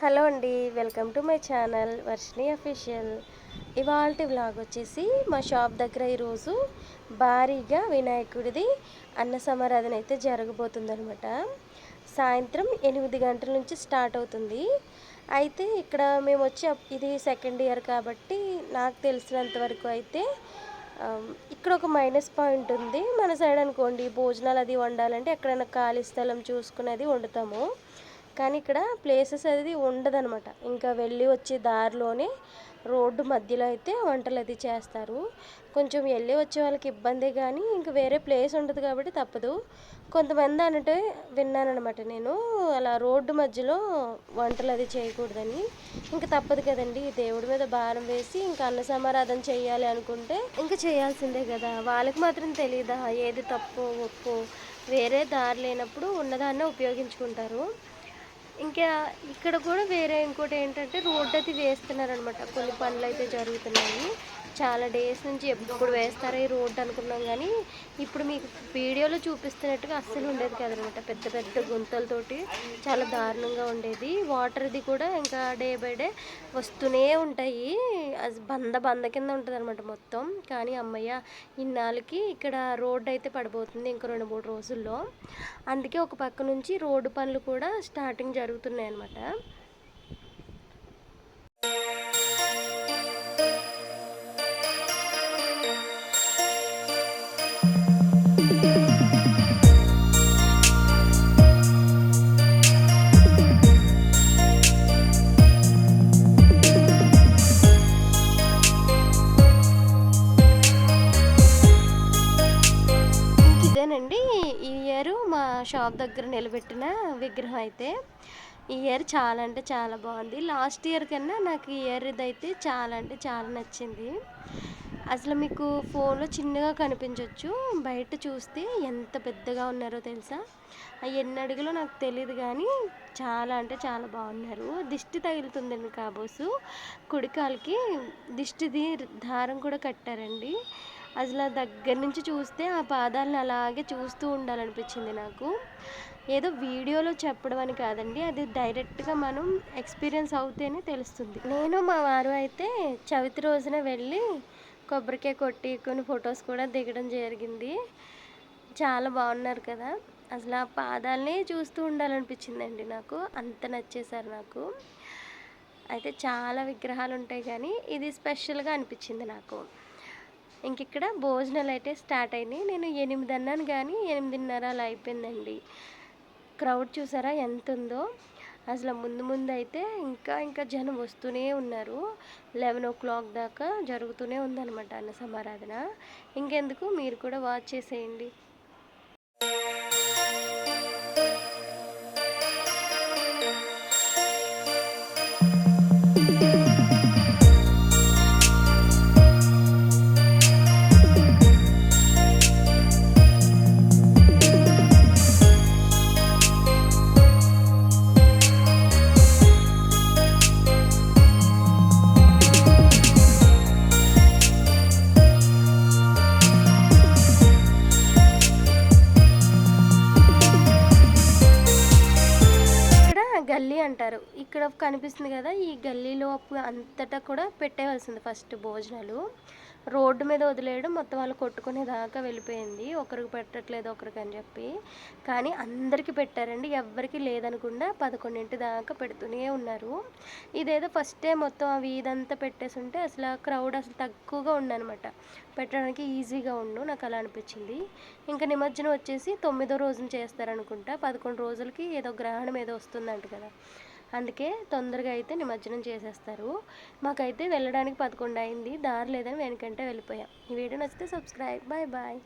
Hello అండి welcome to my channel Varshini official. ఇవాళ vlog వచ్చేసి మా షాప్ దగ్గర ఈరోజు భారీగా వినాయకుడిది అన్న సమారాధన అయితే జరగబోతుందనమాట సాయంత్రం ఎనిమిది గంటల నుంచి స్టార్ట్ అవుతుంది. అయితే ఇక్కడ మేము వచ్చి ఇది సెకండ్ ఇయర్ కాబట్టి నాకు తెలిసినంత వరకు అయితే ఇక్కడ ఒక మైనస్ పాయింట్ ఉంది. మన సైడ్ అనుకోండి భోజనాలు అది వండాలంటే ఎక్కడైనా ఖాళీ స్థలం చూసుకునేది వండుతాము. కానీ ఇక్కడ ప్లేసెస్ అది ఉండదనమాట ఇంకా వెళ్ళి వచ్చే దారిలోనే రోడ్డు మధ్యలో అయితే వంటలు అది చేస్తారు. కొంచెం వెళ్ళి వచ్చే వాళ్ళకి ఇబ్బంది కానీ ఇంకా వేరే ప్లేస్ ఉండదు కాబట్టి తప్పదు. కొంతమంది అంటే విన్నానమాట నేను అలా రోడ్డు మధ్యలో వంటలు అది చేయకూడదని. ఇంకా తప్పదు కదండి దేవుడి మీద భారం వేసి ఇంకా అన్న సమారాధన చేయాలి అనుకుంటే ఇంకా చేయాల్సిందే కదా. వాళ్ళకి మాత్రం తెలియదా ఏది తప్పు ఒప్పు. వేరే దారి లేనప్పుడు ఉన్నదాన్నే ఉపయోగించుకుంటారు. ఇంకా ఇక్కడ కూడా వేరే ఇంకోటి ఏంటంటే రోడ్డు అది వేస్తున్నారనమాట కొన్ని పనులు అయితే జరుగుతున్నాయి. చాలా డేస్ నుంచి ఎప్పుడు వేస్తారో ఈ రోడ్డు అనుకున్నాం కానీ ఇప్పుడు మీకు వీడియోలో చూపిస్తున్నట్టుగా అస్సలు ఉండేది కదనమాట పెద్ద పెద్ద గుంతలతోటి చాలా దారుణంగా ఉండేది. వాటర్ది కూడా ఇంకా డే బై డే వస్తూనే ఉంటాయి. అది బంద బంద కింద ఉంటుంది అనమాట మొత్తం. కానీ అమ్మయ్య ఇన్నాళ్ళకి ఇక్కడ రోడ్డు అయితే పడిపోతుంది ఇంకా రెండు మూడు రోజుల్లో. అందుకే ఒక పక్క నుంచి రోడ్డు పనులు కూడా స్టార్టింగ్ జరుగుతున్నాయి అనమాట ఇయర్ మా షాప్ దగ్గర నిలబెట్టిన విగ్రహం అయితే ఈ ఇయర్ చాలా అంటే చాలా బాగుంది. లాస్ట్ ఇయర్ కన్నా నాకు ఈ ఇయర్ ఇదైతే చాలా అంటే చాలా నచ్చింది. అసలు మీకు ఫోన్లో చిన్నగా కనిపించవచ్చు బయట చూస్తే ఎంత పెద్దగా ఉన్నారో తెలుసా? ఎన్ని అడుగులో నాకు తెలియదు కానీ చాలా అంటే చాలా బాగున్నారు. దిష్టి తగులుతుందండి కాబోసు. కుడికాలకి దిష్టిది దారం కూడా కట్టారండి. అసలు దగ్గర నుంచి చూస్తే ఆ పాదాలను అలాగే చూస్తూ ఉండాలనిపించింది నాకు. ఏదో వీడియోలో చెప్పడం అని కాదండి అది డైరెక్ట్గా మనం ఎక్స్పీరియన్స్ అవుతేనే తెలుస్తుంది. నేను మా వారు అయితే చవితి రోజున వెళ్ళి కొబ్బరికాయ కొట్టి కొన్ని ఫొటోస్ కూడా దిగడం జరిగింది. చాలా బాగున్నారు కదా. అసలు ఆ పాదాలని చూస్తూ ఉండాలనిపించిందండి నాకు. అంత నచ్చేసారు నాకు. అయితే చాలా విగ్రహాలు ఉంటాయి కానీ ఇది స్పెషల్గా అనిపించింది నాకు. ఇంక ఇక్కడ భోజనాలు అయితే స్టార్ట్ అయినాయి. నేను ఎనిమిది అన్నాను కానీ ఎనిమిదిన్నర అలా అయిపోయిందండి. క్రౌడ్ చూసారా ఎంత ఉందో అసలు ముందు ముందు అయితే ఇంకా ఇంకా జనం వస్తూనే ఉన్నారు. లెవెన్ ఓ క్లాక్ దాకా జరుగుతూనే ఉందన్నమాట అన్న సమారాధన ఇంకెందుకు? మీరు కూడా వాచ్ చేసేయండి. గల్లీ అంటారు. ఇక్కడ కనిపిస్తుంది కదా ఈ గల్లీలో అంతటా కూడా పెట్టేవలసింది ఫస్ట్ భోజనాలు. రోడ్డు మీద వదిలేయడం మొత్తం వాళ్ళు కొట్టుకునే దాకా వెళ్ళిపోయింది. ఒకరికి పెట్టట్లేదు ఒకరికి అని చెప్పి. కానీ అందరికీ పెట్టారండి. ఎవ్వరికి లేదనకుండా పదకొండింటి దాకా పెడుతూనే ఉన్నారు. ఇదేదో ఫస్ట్ టైం మొత్తం అవి ఇదంతా పెట్టేసి ఉంటే అసలు క్రౌడ్ అసలు తక్కువగా ఉండనమాట పెట్టడానికి ఈజీగా ఉండు నాకు అలా అనిపించింది. ఇంకా నిమజ్జనం వచ్చేసి తొమ్మిదో రోజున చేస్తారనుకుంటా. పదకొండు రోజులకి ఏదో గ్రహణం ఏదో వస్తుందంట కదా. అందుకే తొందరగా అయితే నిమజ్జనం చేసేస్తారు. మాకైతే వెళ్ళడానికి పదకొండు అయింది. దారి లేదని వెనకంటే వెళ్ళిపోయాం. ఈ వీడియో నచ్చితే సబ్స్క్రైబ్. Bye bye.